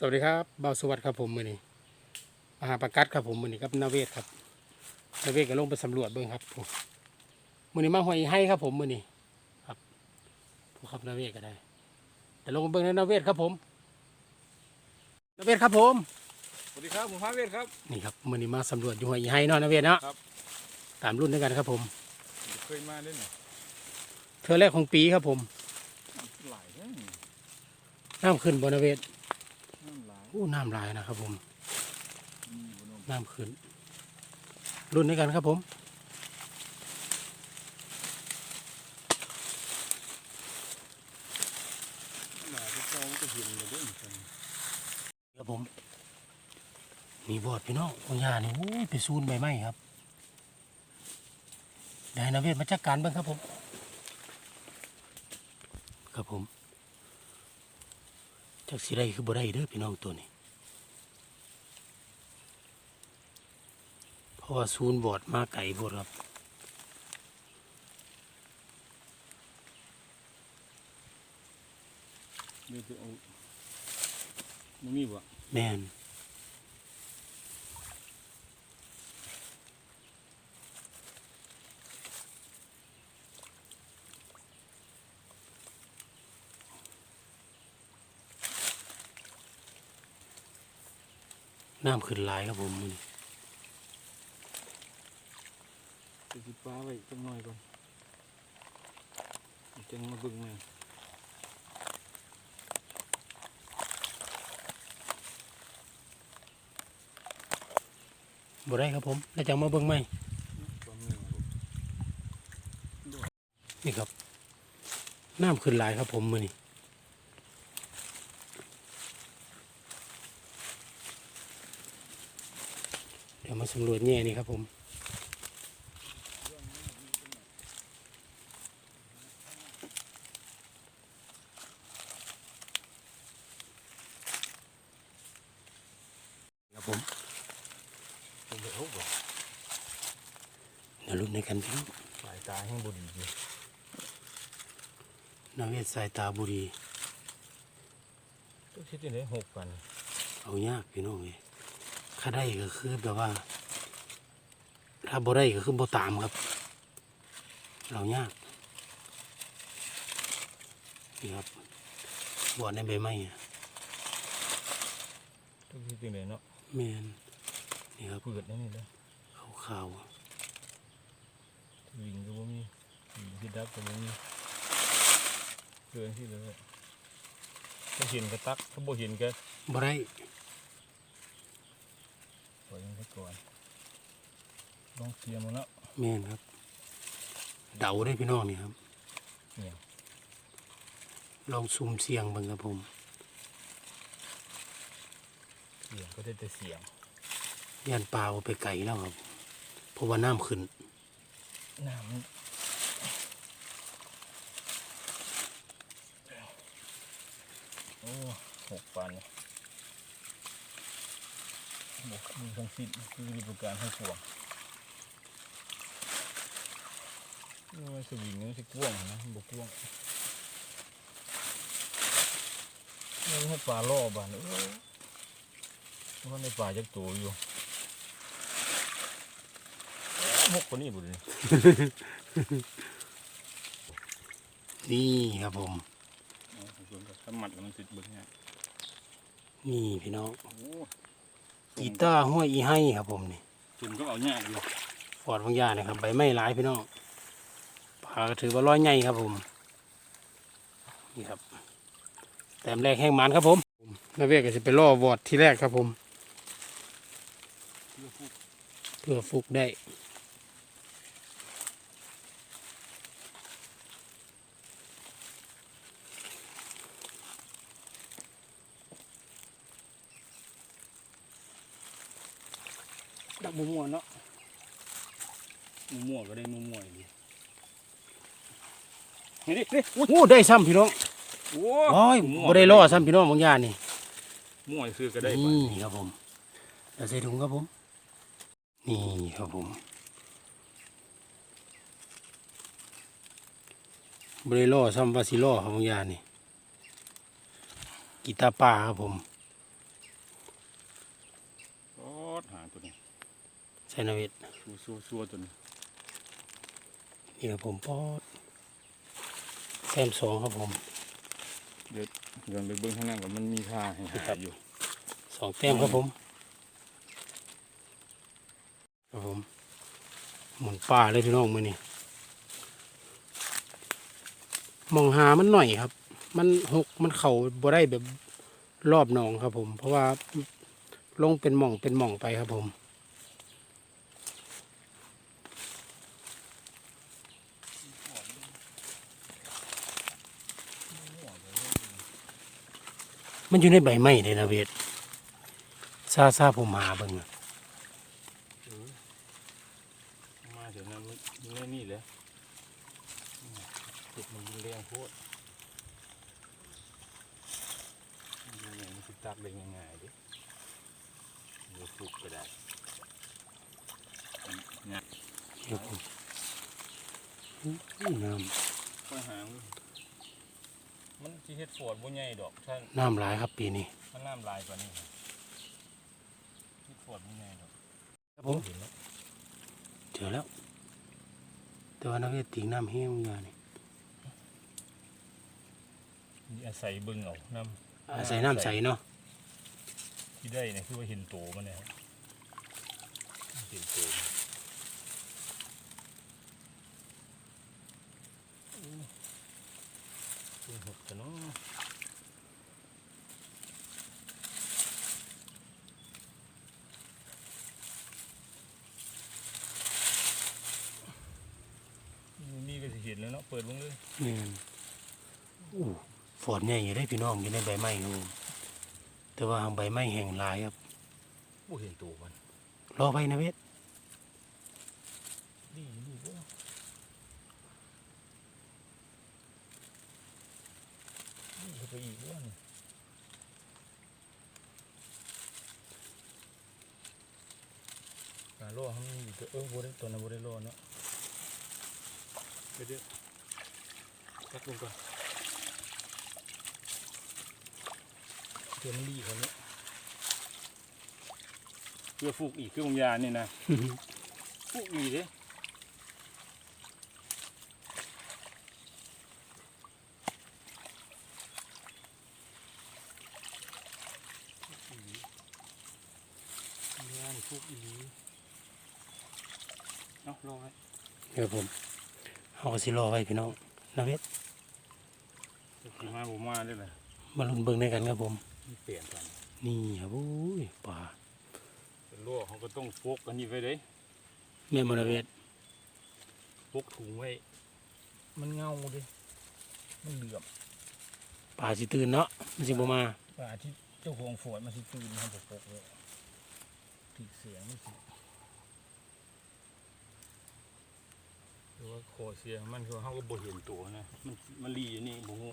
สวัสดีครับเบาสวัสดิ์ครับผมมือนี้มหาประกัดครับผมมือนี้กับนาเวศครับนาเวศก็ลงไปสำรวจเบิ้งครับผมมือนี้มาหอยให้ครับผมมือนี้ครับผู้ขับนาเวศก็ได้ แต่ลงไปเบิ้งในนาเวศครับผมนาเวศครับผมสวัสดีครับผมพระเวทครับนี่ครับมือนี้มาสำรวจอยู่หอยให้เนาะนาเวศเนาะครับ ตามรุ่นด้วยกันครับผมเคยมาเล่นไหมเธอแรกของปีครับผมหลายเด้อน้ำขึ้นบนนาเวศน้ำหลาย อู้น้ำลายนะครับผมน้ำขึ้น รุ่นด้วยกันครับผมครับผม มีบอดพี่น้องของยานี่โอ้ยไปซูนใบไม้ครับได้นาเวศมาจัดการบ้างครับผม ครับผม จากสิได้คือบ่ได้เด้อพี่น้องตัวนี้ เพราะว่าซูนบอดมาไก่พวดครับเดี๋ยวจะเอามันมีบ่แม่น น้ำขึ้นหลายครับผมมื้อนี้จะสิปลาไว้จังหน่อยก่อนจังมาเบิ่งแม่บ่ได้ครับผม แล้วจังมาเบิ่งไหมปลาเมียบ่นี่ครับ น้ำขึ้นหลายครับผมมือนี้ ดี๋ยวมาสำรวจแง่นี่ครับผมครับผมเป็นเด็กเขาบ่เดี๋ยวรุ่นในกันพี่น้องสายตาแห้งบ่ดีอยู่นาเวศสายตาบุรีต้องคิดยังไงหกกัน เอายากพี่น้องเลย ถ้าได้ก็คือแบบว่า ถ้าบ่ได้ก็คือบ่ตามครับ เรายากนี่ครับบอดในใบไม้อะต้องคิดยังไงเนาะแมนนี่ครับเปิดนั่นนี่เด้อขาววิ่งก็บ่มีวิ่งที่ดับก็บ่มีเดินที่เลยถ้าเห็นก็ตักถ้าบ่เห็นก็ๆบ่ได้ ปล่อยมันไปก่อนลองเสียมันแล้วแมนครับ เดาได้พี่น้องนี่ครับ เนี่ยลองซุ่มเสียงเบิ่งครับผม เสียงก็ได้แต่เสียงย่านปลาเอาไปไก่แล้วครับ เพราะว่าน้ำขึ้น น้ำมันโอ้หกปัน บกมีทั้งสิ้นคือวิธีการให้ขวางนี่มันสวิงนี่มันจะกว้างนะมันบกกว้างนี่มันให้ปลาล่อบานเออมันในป่าจะตัวอยู่หกคนนี้บุญเลยนี่ครับผมอ๋อผมชวนกับถ้ามัดแล้วมันติดเบิ้งเนี่ยนี่พี่น้องโอ้ กีตาร์ห้วยอีให้ครับผมนี่จุ่มก็เอาเนี่ยอยู่ฟอดบางอย่างนะครับใบไม้หลายพี่น้องปลาก็ถือว่าร้อยใหญ่ครับผมนี่ครับแต้มแรกแห้งมันครับผมนาเวกก็จะไปล่อวอดที่แรกครับผม เพื่อฟุกได้ ดักมัวๆเนาะมัวๆก็ได้มัวๆอย่างนี้นี่ดินี่อุ้ยโอ้ได้ซ้ำพี่น้องโอ้โอ้ยบ่ได้ล่อซ้ำพี่น้องบางอย่างนี่มัวซื้อก็ได้นี่ครับผมแล้วใส่ถุงครับผม นี่ครับผมบริโลซ้ำวาซิโลครับบางอย่างนี่กีตาร์ป่าครับผม ดหาตัวนี้ ใส่ นาเวทชัวชัวชัวตัวนี้นี่ครับผมปอดแซมสองครับผมเดี๋ยวเดี๋ยวไปเบิ้งข้างหน้าก่อนมันมีท่าให้หาอยู่สองแต้มครับผมครับผมหมุนป่าเลยพี่น้องมือนี่มองหามันหน่อยครับ มันหกมันเข่าบ่ได้แบบรอบหนองครับผม เพราะว่าลงเป็นหม่องเป็นหม่องไปครับผม มันอยู่ในใบไม้เลยนะเวทซาซาผมหาเบิ่งอะมาเดี๋ยวนั้นมันอยู่ในนี่แหละจุดมันแรงโคตรยังไงมันคือตักได้ง่ายๆดิเดี๋ยวฟุกก็ได้เนี่ยครับผมอื้อน้ข้อยหาง มันที่เฮ็ดฝอดบ่ใหญ่ดอกท่านำน้ำหลายครับปีนี้มันน้ำลายกว่านี้ครับเฮ็ดฝอดบ่ใหญ่ดอกครับผมเห็นแล้วเจอแล้ว แต่ว่านักเวทติงน้ำแห้งอยู่นี่นี่อาศัยเบิ่งเอาน้ำอาศัยน้ำใสเนาะที่ได้เนี่ยคือว่าเห็นโตมันเนี่ยครับเห็นโตมันอู้ ตัวหกแต่เนาะอยู่นี่ก็สิเห็นแล้วเนาะเปิดลงเลยนี่นอู้ฝอดใหญ่อยู่ได้พี่น้องอยู่ในใบไม้ครับผมแต่ว่าทางใบไม้แห้งหลายครับบ่เห็นโตมันรอไปนะเวท ดีดีบ่ดีเข้าไปอีกว่านี่ ปลาโล่เขามีอยู่ ตัวเออบัได้ตัวนั้นบัได้โล่เนาะเดี๋ยวเดี๋ยวตักลงก่อนเดี๋ยวมันดีเขาเนี่ยเพื่อฟูกอีกเครื่องยานี่นะฟูกอีกเด้ยานี่ฟูกอีหลี เอารอไว้ครับผมเอาก็สิรอไว้พี่น้องนะเวทสีมาผมมาได้เลยมาลุ้นเบิ่งด้วยกันครับผมมันเปลี่ยนกันนี่ครับโอ้ยป่าเป็นลวกเขาก็ต้องฟกอันนี้ไว้เลยแม่นบนะเวทฟกถุงไว้ มันเงาดิมันเหลือบป่าสิตื่นเนาะมันสิบ่มาป่าที่เจ้าของฝนมันสิตื่นมันจะฟกเลยติดเสียงไม่สิ หรือว่าคอเสียงมันคือเขาก็บ่เห็นตัวนะ มันมันรีอยู่นี่บ่งู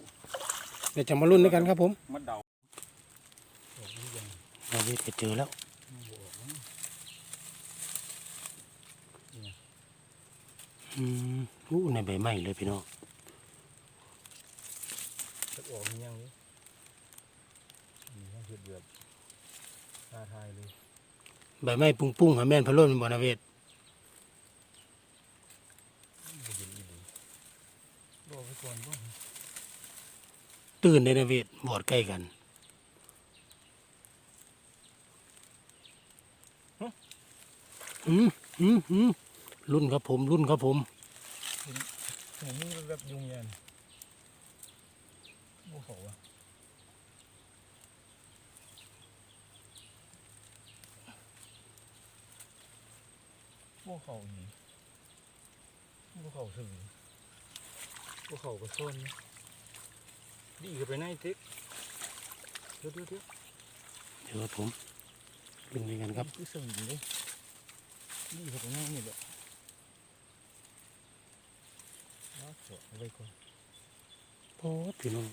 เดี๋ยวจะมาลุ้นด้วยกันครับผมมันเดาออกหรือยังนะเวทก็เจอแล้วมันบ่ออกนะอืมอู้ในใบไม้เลยพี่น้องจะออกหรือยังนี่นี่เขาเห็ดแบบท้าทายเลยใบไม้ปุ้งๆหาแม่นพะโล้นเป็นบ่นะเวท บ่เห็นอีหลีรอไว้ก่อนบ่ ตื่นได้นะเวทบอดใกล้กันอืมอืมอืมรุ่นครับผม รุ่นครับผมหนูมือแบบยุงยันบ่เขาอะบ่เขาอีกบ่เขาสวีบ่เขาก็ซ่อนนะ ดีก็ไปไหนติ๊กเดี๋ยวเดี๋ยวเดี๋ยวเดี๋ยวครับผมรุ่นด้วยกันครับคือสวีเลยดีก็ไปไหนนี่แหละว้าวเจาะเอาไว้ก่อนโอ้พี่น้อง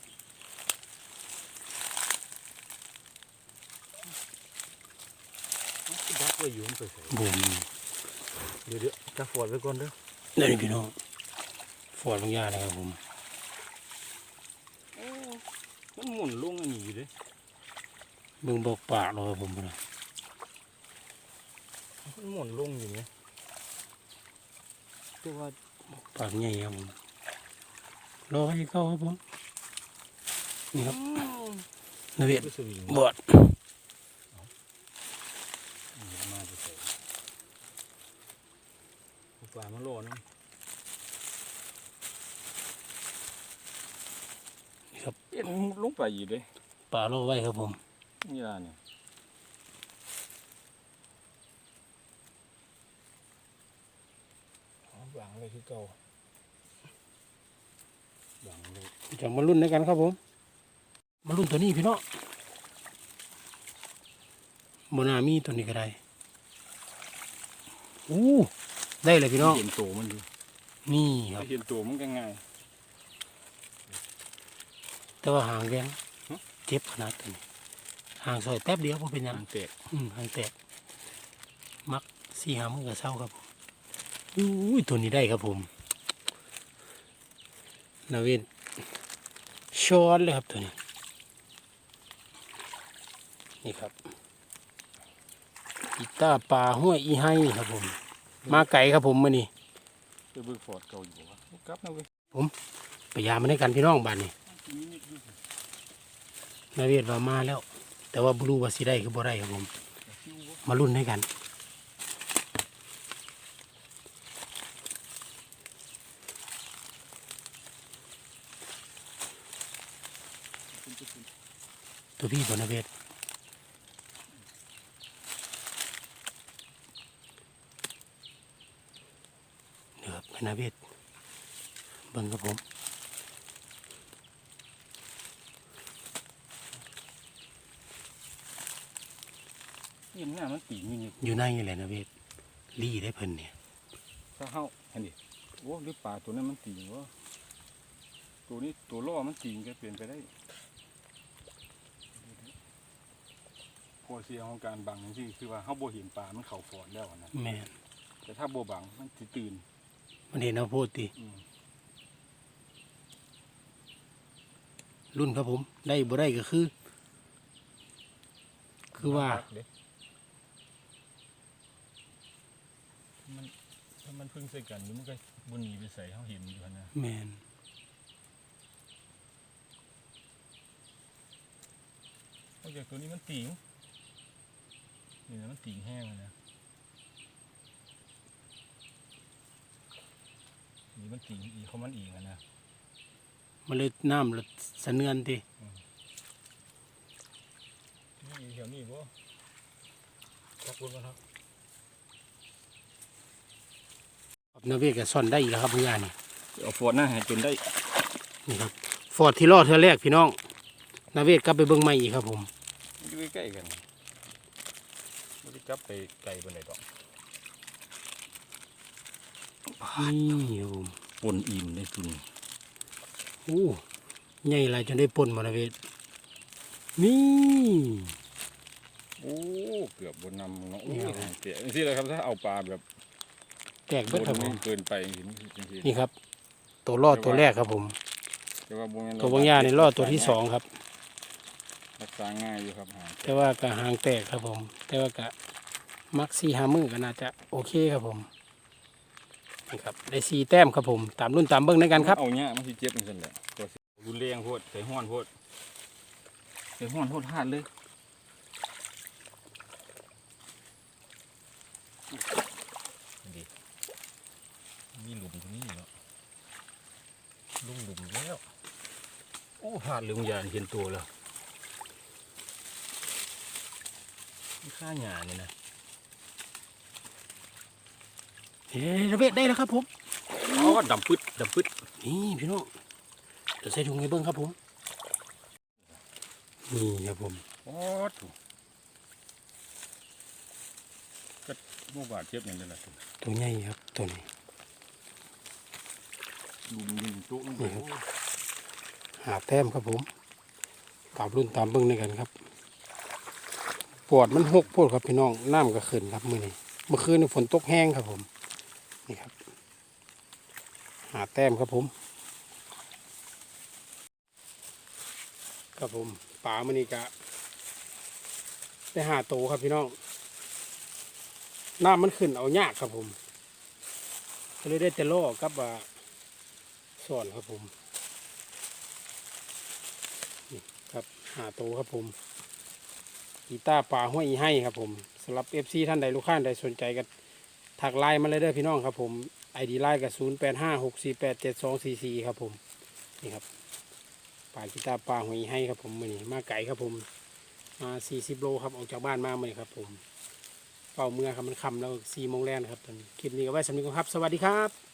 ดักไว้อยู่มันไปใส่บุ่มเดี๋ยวเดี๋ยวจะฟอดไว้ก่อนเด้อเดี๋ยวนี้พี่น้องฟอดบางอยางนะครับผม มันหมุนลงอันนี้อยู่เด้เบิ่งบอกปากเราครับผมนะมันหมุนลงอยู่ไหมแต่ว่าปากใหญ่ครับผมรอให้เข้าครับผมนี่ครับนาเวทก็สวิงบอดมาจะใส่ปลามาโลนะ ครับเอ็นลงไปอยู่เลยปลารอไว้ครับผมนี่ล่ะเนี่ยเอาวางเลยคือเก่าบางเลยจะมารุ่นด้วยกันครับผม มารุ่นตัวนี้พี่น้องบนามีตัวนี้ก็ได้อู้ได้เลยพี่น้องเห็นตัวมันอยู่นี่ครับเห็นตัวมันก็ง่าย แต่ว่าหางแดงฮะเจ็บขนาดตัวนี้หางซอยแป๊บเดียวพอเป็นหยังมันแตกอืมหางแตกมักสี่หามือกับเศร้าครับผมอุ้ยตัวนี้ได้ครับผมนาเวนช้อนเลยครับตัวนี้ นี่ครับกีตาร์ปลาห้วยอีไห้ครับผม มาไก่ครับผมมื่อนี้ไปเบิกฟอร์ดเก่าอยู่วะกลับนะเว้ยพยายามมาให้กันพี่น้องบ้านนี้ นาเวทว่ามาแล้ว แต่ว่าบรูว่าสิได้คือบ่ได้ครับผม มารุ่นให้กันตัวพี่บนนาเวทเดี๋ยวครับนาเวทเบิ่งครับผม เห็นหน้ามันตีมีอยู่อยู่ในนี่แหละนาเวทลี่ได้เพิ่นเนี่ยถ้าเฮาเห็นดิโอ้หรือปลาตัวนั้นมันตีวะตัวนี้ตัวล่อมันตีก็เปลี่ยนไปได้พอเสียของการบังนี่คือว่าเฮาบ่เห็นปลามันเข้าฟอดแล้วนะแม่นแต่ถ้าบ่บังมันสิตื่น มันเห็นเอาโพดติอืมรุ่นครับผม ได้บ่ได้ก็คือ คือว่า เด้ มันถ้ามันพึ่งใส่กันอยู่มันก็บ่หนีไปใส่เฮาเห็นอยู่หั่นนะแมนนอกจากตัวนี้มันติงนี่นะมันติงแห้งอะนะนี่มันติงอีเขามันอีกอะนะมันเลยน้ำเลยสะเนือนตินี่แถวนี้บ่ขอบคุณครับครับ นาเวทก็ซ่อนได้อีกแล้วครับเพื่อนนี่เอาฟอดหน้าให้จนได้นี่ครับฟอร์ดที่รอดเธอแรกพี่น้องนาเวทกลับไปเบิ่งใหม่อีกครับผมอยู่ใกล้ๆกันไม่ได้กลับไปไกลปานใดดอกนี่ครับผมปนอิ่มได้ตุนอู้ใหญ่หลายจนได้ปนมานาเวทนี่โอ้เกือบบนนำเนาะโอ้นี่ครับเตะนี่แหละครับถ้าเอาปลาแบบแตกเบิดครับผมเกินไปอย่างนี้จริงนี่ครับ ตัวรอดตัวแรกครับผมๆแต่ว่าบ่แม่นตัวบางยาในรอดตัวที่สองครับรักษาง่ายอยู่ครับหาแต่ว่ากะหางแตกครับผม แต่ว่ากะมักซีหามือก็น่าจะโอเคครับผมนี่ครับได้ซีแต้มครับผม ตามรุ่นตามเบิ้งในกันครับเอาเนี้ยมันสิเจ็บจังซั่นแหละตัวสิรุนแรงโพดใส่ห้อนโพดใส่ห้อนโพดหาดเลยดี มีหลุมตรงนี้เนาะลุมหลุมแล้วโอ้หาดลืมยานเห็นตัวแล้วนี่ข้าหยานี่นะเฮ้ยระเบิดได้แล้วครับผมอ๋อดำปึ๊ดดำปึ๊ดนี่พี่น้องเดี๋ยวใส่ถุงให้เบิ้งครับผมนี่ครับผมโอ้ถูกก็โมบาดเจ็บอย่างนี้แหละตัวใหญ่ครับตัวนี้ ลุมยิงโต๊ะมันนี่ครับหาแต้มครับผมตามรุ่นตามเบิ้งในกันครับ ปวดมันหกปวดครับพี่น้องน้ำก็ขึ้นครับมือนี้เมื่อคืนนี่ฝนตกแห้งครับผม นี่ครับ หาแต้มครับผม ครับผมปลามันนี่กะได้หาโตวครับพี่น้องน้ำมันขึ้นเอายากครับผมก็เลยได้แต่ล่อกับว่า สอนครับผมนี่ครับหาโตวครับผมกีตาร์ป่าห้วยให้ครับผมสำหรับเอฟซีท่านใดลูกค้าใดสนใจก็ถักไลน์มาเลยเด้อพี่น้องครับผมไอดีไลน์กับศูนย์แปดห้าหกสี่แปดเจ็ดสองสี่สี่ครับผมนี่ครับป่ากีตาร์ป่าห้วยให้ครับผมมือนี้มาไก่ครับผมมาสี่สิบโลครับออกจากบ้านมาเมื่อนี้ครับผมเป่าเมื่อครับมันคำแล้วสี่โมงแรงครับตอนคลิปนี้ก็ไว้สำหรับนี้ก่อนครับ สวัสดีครับ